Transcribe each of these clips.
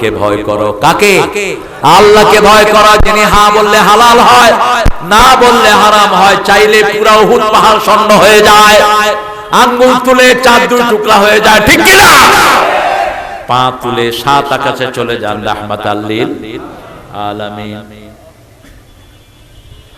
আল্লাহকে ভয় করো। কাকে? আল্লাহকে ভয় করো যিনি হা বললে হালাল হয় না বললে হারাম হয় চাইলে পুরা উহুদ পাহাড় স্বর্ণ হয়ে যায়। আঙ্গুল তুলে চার দুই টুকরা হয়ে যায় ঠিক কি না পা তুলে সাত আকাশে চলে যান রাহমাত আল্লিল আলামিন।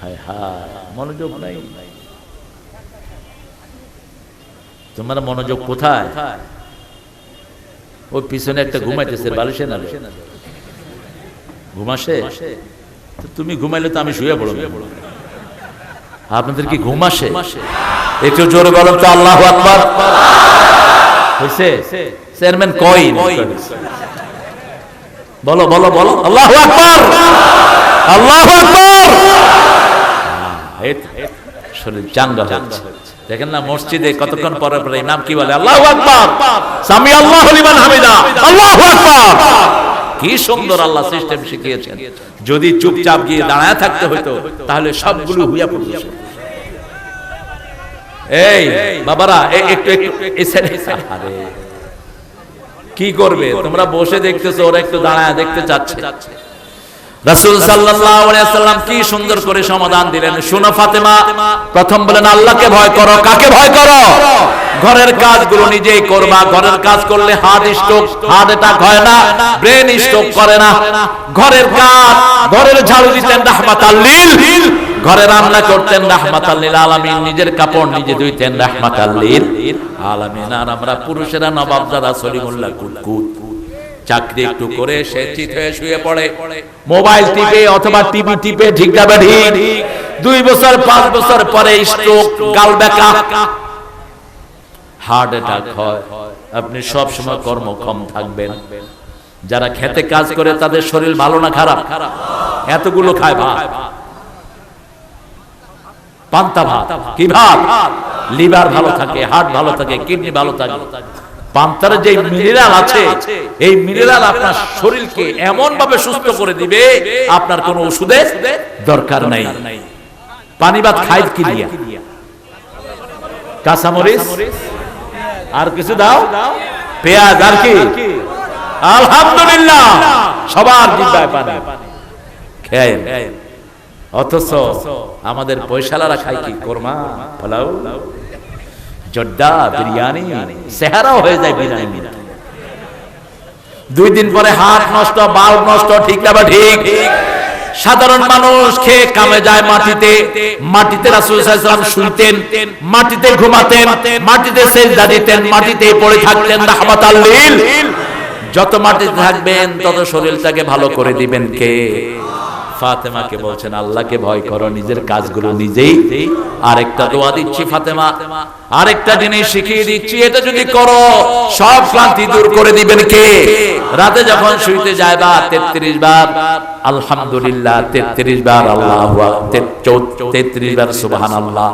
হায় হায় মনোযোগ নাই। তোমার মনোযোগ কোথায়? ওই পিছনে একটা ঘুমাইতেছে বালিশে না ঘুমাসে? তুমি ঘুমাইলে তো আমি শুয়ে পড়ব। আপনাদের কি ঘুম আসে একটু জোরে বলেন তো আল্লাহ আকবার। হয়েছে চেয়ারম্যান কই? বলো বলো বলো। আল্লাহ আকবার! আল্লাহ আকবার! শরীর চাঙ্গা হচ্ছে দেখেন না মসজিদে কতক্ষণ পরে পরে ইমাম কি বলে? আল্লাহু আকবার! সামি আল্লাহু লিমান হামিদা! আল্লাহু আকবার! কি সুন্দর আল্লাহ সিস্টেম শিখিয়েছেন। যদি চুপচাপ গিয়ে দাঁড়ায় থাকতে হতো তাহলে সবগুলো হুইয়া পড়তো। এই বাবারা একটু একটু আরে। কি করবে? তোমরা বসে দেখতেছো ওরা একটু দাঁড়ায় দেখতে চাচ্ছে। রাসূল সাল্লাল্লাহু আলাইহি সাল্লাম কি সুন্দর করে সমাধান দিলেন। শুনো ফাতেমা, প্রথম বলেন, আল্লাহকে ভয় করো, কাকে ভয় করো? ঘরের কাজগুলো নিজেই করবা। ঘরের কাজ করলে হার্ট স্ট্রোক, হার্ট অ্যাটাক হয় না, ব্রেন স্ট্রোক করে না। ঘরের কাজ, ঘরের ঝাড়ু দিতেন রাহমাতাল লিল। ঘরে রান্না করতেন রাহমাতাল লিল আলামিন। নিজের কাপড় নিজে ধুইতেন রাহমাতাল লিল আলামিন। আর আমরা পুরুষেরা নবাবজাদা সলিমুল্লাহ কুতকুত চাকরি একটু করে সে চিত হয়ে শুয়ে পড়ে। মোবাইল টিপে অথবা টিভি টিপে ঠিক যাবে ঠিক দুই বছর পাঁচ বছর পরে স্ট্রোক গাল বেকা হার্ট অ্যাটাক হয়। আপনি সব সময় কর্মক্ষম থাকবেন। যারা খেতে কাজ করে তাদের শরীর ভালো না খারাপ। এতগুলো খায় ভাত। পান্তা ভাত। কি ভাত? লিভার ভালো থাকে হার্ট ভালো থাকে কিডনি ভালো থাকে। পান্তার যে মিনারেল আছে, এই মিনারেল আপনার শরীরকে এমন ভাবে সুস্থ করে দিবে, আপনার কোনো ওষুধের দরকার নাই। পানি ভাত খাই কি দিয়া? কাঁচামরিচ? আর কিছু দাও? পেঁয়াজ আর কি? আলহামদুলিল্লাহ, সবার জিব্বায় পানি। খেয়ে অথচ আমাদের পয়সালারা খায় কি? কোরমা, পোলাও? জড্ডা বিরিয়ানি, সেহারাও হয়ে যায় বিরিয়ানি দুই দিন পরে হাত নষ্ট, বাল নষ্ট, ঠিক না বা ঠিক? সাধারণ মানুষ খেয়ে কামে যায় মাটিতে। মাটিতে রাসূল সাল্লাল্লাহু আলাইহি ওয়াসাল্লাম শুনতেন মাটিতে ঘুমাতেন, মাটিতে সেজদা দিতেন, মাটিতে পড়ে থাকতেন রাহমাতাল লিল। যত মাটিতে থাকবেন, তত শরীরটাকে ভালো করে দিবেন কে? ফাতেমাকে বলছেন, আল্লাহকে ভয় করো, নিজের কাজগুলো নিজেই আরেকটা দোয়া দিচ্ছি ফাতেমা। আরেকটা জিনিস শিখিয়ে দিচ্ছি, এটা যদি করো, সব ক্লান্তি দূর করে দিবেন কে? রাতে যখন শুইতে যায় বা তেত্রিশ বার, আলহামদুলিল্লাহ, তেত্রিশ বার আল্লাহ তেত্রিশ বার সুবহান আল্লাহ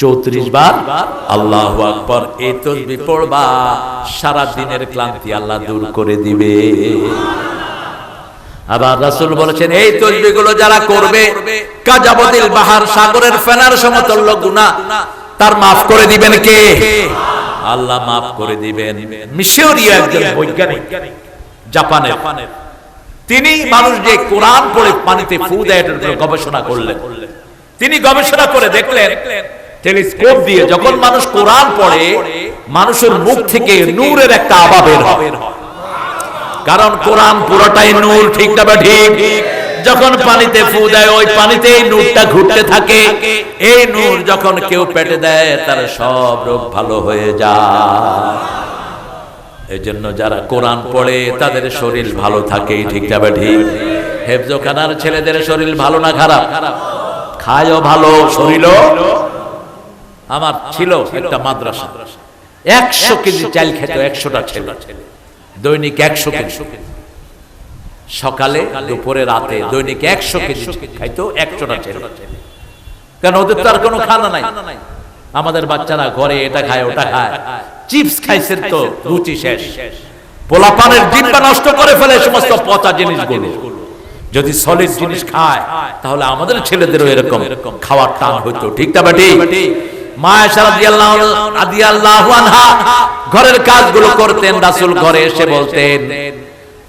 চৌত্রিশ বার আল্লাহ আকবর এই তসবি সারা দিনের ক্লান্তি আল্লাহ দূর করে দিবে। আবার রাসূল বলেছেন, এই তসবিগুলো যারা করবে কাজাবদিল বাহার, সাগরের ফেনার সমতুল্য গুনাহ, তার মাফ করে দিবেন কে? আল্লাহ মাফ করে দিবেন। একজন বৈজ্ঞানিক, জাপানের। তিনি মানুষ যে কোরআন পড়ে পানিতে ফু দেয় গবেষণা করলেন। তিনি গবেষণা করে দেখলেন, টেলিস্কোপ দিয়ে যখন মানুষ কোরআন পড়ে, মানুষের মুখ থেকে নূরের একটা আভা বের হয়। কারণ কোরআন পুরোটাই নূর, ঠিক না বা ঠিক? যখন পানিতে ফু দেয়, ওই পানিতে এই নূরটা ঘুরতে থাকে। এই নূর যখন কেউ পেটে দেয়, তার সব রোগ ভালো হয়ে যায়। এই জন্য যারা কোরআন পড়ে, তাদের শরীর ভালো থাকে, ঠিক না বা ঠিক? হেফজোখানার ছেলেদের শরীর ভালো না খারাপ? খায়ও ভালো, শরীরও? আমার ছিল একটা মাদ্রাসা। একশো কেজি চাল খেত, একশোটা ছেলে। দৈনিক একশো কেজি। সকালে দুপুরে রাতে দৈনিক একশো কেজি খাইতো একশোটা ছেলে। কারণ ওদের তো আর কোনো খানা নাই। আমাদের বাচ্চারা ঘরে এটা খায় ওটা খায়। চিপস খাইছে তো রুচি শেষ। পোলাপানের ডিব্বা নষ্ট করে ফেলে সমস্ত পচা জিনিসগুলো। যদি সলিড জিনিস খায় তাহলে আমাদের ছেলেদেরও এরকম। খাওয়ার টান হইতো ঠিক না বাটি। ঘরের কাজগুলো করতেন, রাসূল ঘরে এসে বলতেন,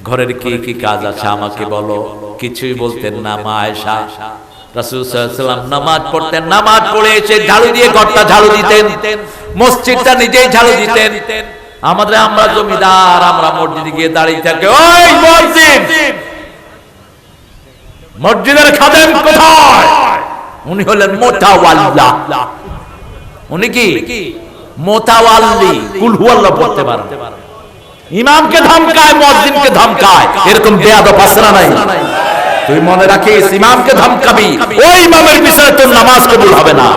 ঘরের কি কি কাজ আছে আমাকে বলো? কিছুই বলতেন না মা আয়েশা রাসূল সাল্লাল্লাহু আলাইহি ওয়াসাল্লাম নামাজ পড়তেন, নামাজ পড়ে এসে ঝাড়ু দিয়ে ঘরটা ঝাড়ু দিতেন, মসজিদটা নিজেই ঝাড়ু দিতেন। আমাদের, আমরা জমিদার, আমরা মসজিদে গিয়ে দাঁড়িয়ে থাকি। ওই মসজিদ, মসজিদের খাদেম কোথায়? উনি হলেন মোতাওয়াল্লা উনি কি? পড়তে পারেন। ইমামকে ধমকায় ধমকায়, এরকম নাই? তুই মনে রাখিস, ইমামকে ধমকাবি, ওই ইমামের তোর নামাজ কবুল হবে না।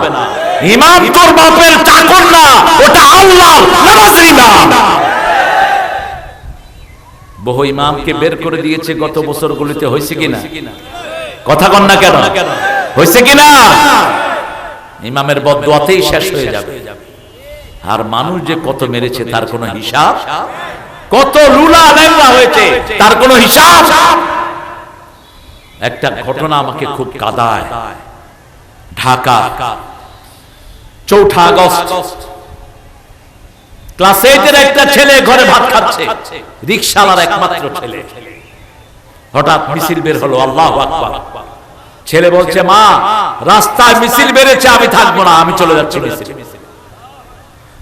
ইমাম তোর বাপের চাকর না, ওটা আল্লাহ নামাজের ইমাম। বহু ইমামকে বের করে দিয়েছে গত বছরগুলিতে, হয়েছে কিনা? কথা কন না কেন? হয়েছে কিনা? ইমামের বদুয়াতেই শেষ হয়ে যাবে। আর মানুষ যে কত মেরেছে, তার কোনো হিসাব? কত লুলা ল্যাংড়া হয়েছে, তার কোনো হিসাব? একটা ঘটনা আমাকে খুব কাদায়। ঢাকা, চৌঠা আগস্ট। ক্লাস এইটের একটা ছেলে ঘরে ভাত খাচ্ছে, রিক্সাওয়ালার একমাত্র ছেলে। হঠাৎ মিছিল বের হলো, আল্লাহ ছেলে বলছে, মা রাস্তায় মিছিল বেড়েছে, আমি থাকব না, আমি চলে যাচ্ছি মিছিল।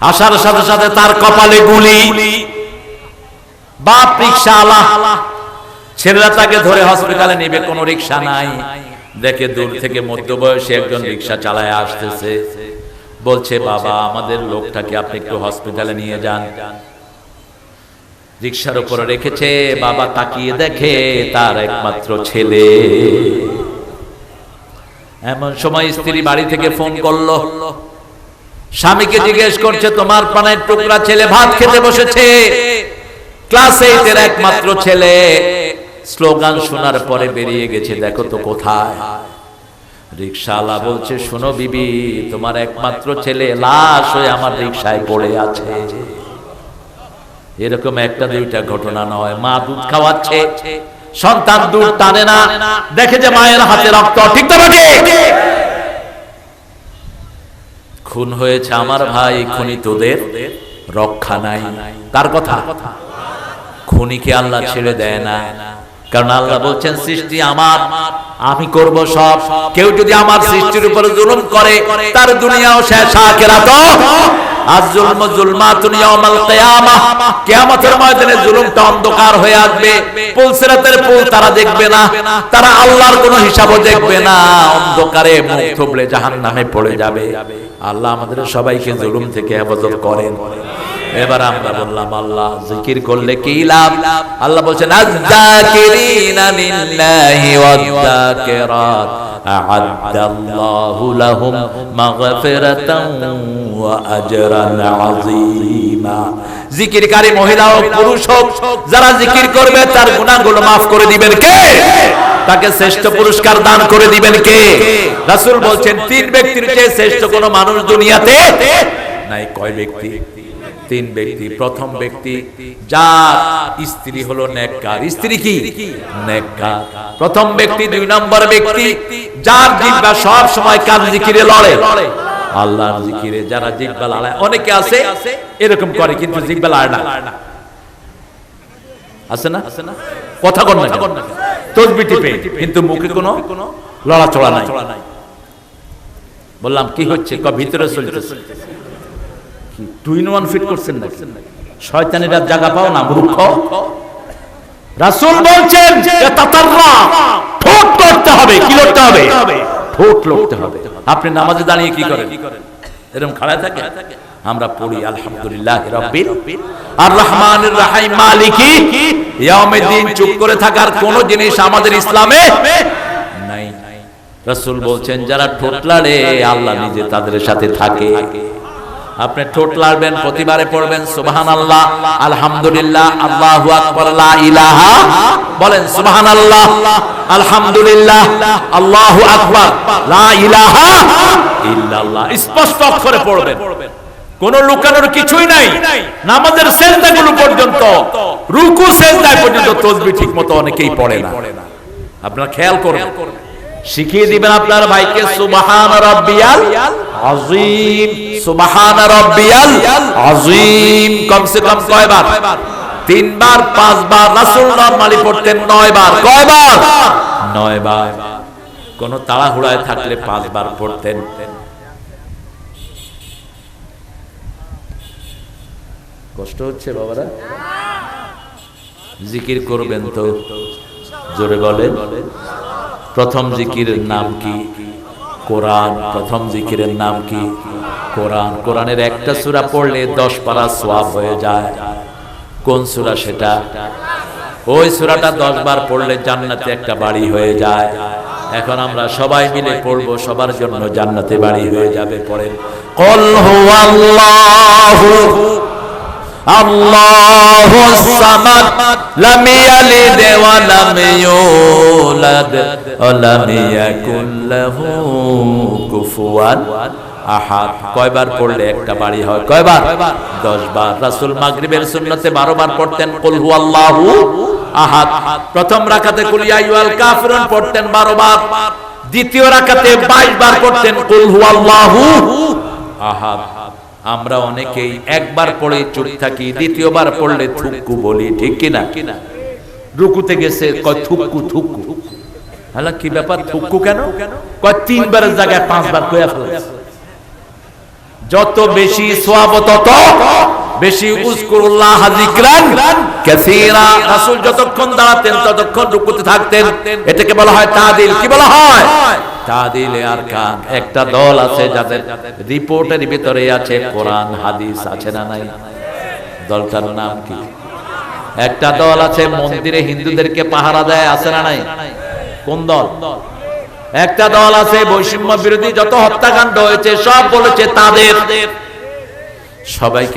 আসার সাথে সাথে তার কপালে গুলি। বাপ রিক্সা আলা ছেলেরা তাকে ধরে হসপিটালে নিবে, কোনো রিক্সা নাই। দেখে দূর থেকে মধ্যবয়সী একজন রিক্সা চালায় আসতেছে। বলছে, বাবা, আমাদের লোকটাকে আপনি একটু হসপিটালে নিয়ে যান। রিক্সার উপরে রেখেছে, বাবা তাকিয়ে দেখে তার একমাত্র ছেলে। এমন সময় স্ত্রী বাড়ি থেকে ফোন করল। স্বামীকে জিজ্ঞেস করছে, তোমার পানের টুকরা ছেলে ভাত খেতে বসেছে? ক্লাস এইটের একমাত্র ছেলে। স্লোগান শোনার পরে বেরিয়ে গেছে, দেখো তো কোথায়? রিক্সাওয়ালা বলছে, শোনো বিবি, তোমার একমাত্র ছেলে লাশ হয়ে আমার রিক্সায় পড়ে আছে। এরকম একটা দুইটা ঘটনা নয়, মা দুধ খাওয়াচ্ছে। সন্তান দুধ টানে না। দেখে যে মায়ের হাতে রক্ত, ঠিক তো খুন হয়েছে আমার ভাই, খুনি তোদের রক্ষা নাই। তার কথা? খুনিকে আল্লাহ ছেড়ে দেয় না। কারণ আল্লাহ বলছেন, সৃষ্টি আমার। আমি করব সব। কেউ যদি আমার সৃষ্টির উপর জুলুম করে, তার দুনিয়াও শেষ পুল তারা আল্লাহর কোনো দেখবে না। অন্ধকারে পড়ে যাবে। আল্লাহ আমাদের সবাইকে জুলুম থেকে হেফাজত করেন। এবার আমরা বললাম, আল্লাহ, জিকির করলে কি লাভ? আল্লাহ বলছেন লিল্লাহি আ'আদ্দাল্লাহু লাহুম মাগফিরাতান ওয়া আজরান আযীমা। জিকিরকারী মহিলা ও পুরুষ হোক, যারা জিকির করবে, তার গুনাহগুলো maaf করে দিবেন কে? তাকে শ্রেষ্ঠ পুরস্কার দান করে দিবেন কে? রাসূল বলছেন, তিন ব্যক্তির চেয়ে শ্রেষ্ঠ কোনো মানুষ দুনিয়াতে নাই। কয় ব্যক্তি? তিন ব্যক্তি। প্রথম ব্যক্তি, যার স্ত্রী হলো নেককার। স্ত্রী কি? নেককার। প্রথম ব্যক্তি, দুই নম্বর ব্যক্তি, যার জিহ্বা সব সময় কান জিকিরে লড়ে? আল্লাহর জিকিরে। যারা জিহ্বা লড়ায় অনেকে আছে, এরকম করে, কিন্তু জিহ্বা লড়ায় না। আছে না? কথা কর না তসবি টিপে, কিন্তু মুখে কোনো লড়াচড়া নাই। বললাম, কি হচ্ছে? ক, ভিতরে চলতেছে। টু ইন ওয়ান ফিট করছেন জায়গা পাও না, মূর্খ। রাসূল বলছেন যে তাতাররা, ঠোঁট করতে হবে। কি করতে হবে? ঠোঁট লড়তে হবে। আপনি নামাজে দাঁড়িয়ে কি করেন? এরকম খাড়া থাকে? আমরা পড়ি, আলহামদুলিল্লাহ আর রহমানির রাহিম, মালিকি। চুপ করে থাকার কোন জিনিস আমাদের ইসলামে নাই। রাসূল বলছেন, যারা ঠোঁট লাড়ে, আল্লাহ নিজে তাদের সাথে থাকে। আপনি ঠোঁট লাড়বেন প্রতিবারে পড়বেন সুবহান আল্লাহ আলহামদুলিল্লাহ আল্লাহু ইলাহা, বলেন সুবহান আল্লাহ আলহামদুলিল্লাহ, আল্লাহু আকবার, লা ইলাহা ইল্লাল্লাহ, স্পষ্ট অক্ষরে পড়বেন। কোন লুকানোর কিছুই নাই, নামাজের সেজদাগুলো পর্যন্ত রুকু সেজদায় পর্যন্ত তসবিহ ঠিকমতো অনেকেই পড়ে না। আপনারা খেয়াল করবেন শিখিয়ে দিবেন আপনার ভাইকে, সুবহান রাব্বিয়াল আযীম। সুবহান রাব্বিয়াল আযীম। কমসে কম কয়বার? তিনবার, পাঁচবার। রাসূল নরমালি পড়তেন নয়বার। কয়বার? নয়বার। কোন তাড়াহুড়ায় থাকলে পাঁচবার পড়তেন। কষ্ট হচ্ছে বাবারা? জিকির করবেন তো? জোরে বলেন। প্রথম জিকিরের নাম কি? কোরআন। প্রথম জিকিরের নাম কি? কোরআন। কোরআনের একটা সুরা পড়লে দশ পারা সোয়াব হয়ে যায়। কোন সুরা সেটা? ওই সুরাটা দশ বার পড়লে জান্নাতে একটা বাড়ি হয়ে যায়। এখন আমরা সবাই মিলে পড়ব, সবার জন্য জান্নাতে বাড়ি হয়ে যাবে পড়েন কল হু আল্লাহ আল্লাহ الصمد لم يلد ولم يولد ولم يكن له كفوا আহাদ কয়বার পড়লে একটা বাড়ি হয় কয়বার দশ বার রাসূল মাগরিবের সুন্নতে বারো বার পড়তেন কুল হুয়াল্লাহু আহাদ প্রথম রাকাতে কুল ইয়া আইয়ুহাল কাফিরুন পড়তেন বারো বার দ্বিতীয় রাকাতে 22 বার পড়তেন কুল হুয়াল্লাহু আহাদ আমরা অনেকেই একবার পড়ে চুপ থাকি, দ্বিতীয়বার পড়লে থুক্কু বলি, ঠিক কিনা? রুকুতে গেছে, কয় থুক্কু থুক্কু হালা, কি ব্যাপার থুক্কু কেন? কয় তিনবারের জায়গায় পাঁচবার কয়া ফেলেছে। যত বেশি সোয়াব, তত বেশি উজকুরুল্লাহ যিকরান কাসীরা রাসূল যতক্ষণ দাঁড়াতেন, ততক্ষণ রুকুতে থাকতেন। এটাকে বলা হয় তাদিল। কি বলা হয়? তাদিলে আর কান একটা দল আছে যাদের রিপোর্টের ভিতরে আছে কোরআন, হাদিস আছে না নাই? দলটার নাম কি? একটা দল আছে মন্দিরে হিন্দুদেরকে পাহারা দেয়, আছে না নাই? কোন দল? একটা দল আছে বৈষম্য বিরোধী, যত হত্যাকাণ্ড হয়েছে, সব বলেছে তাদের। সবাইকে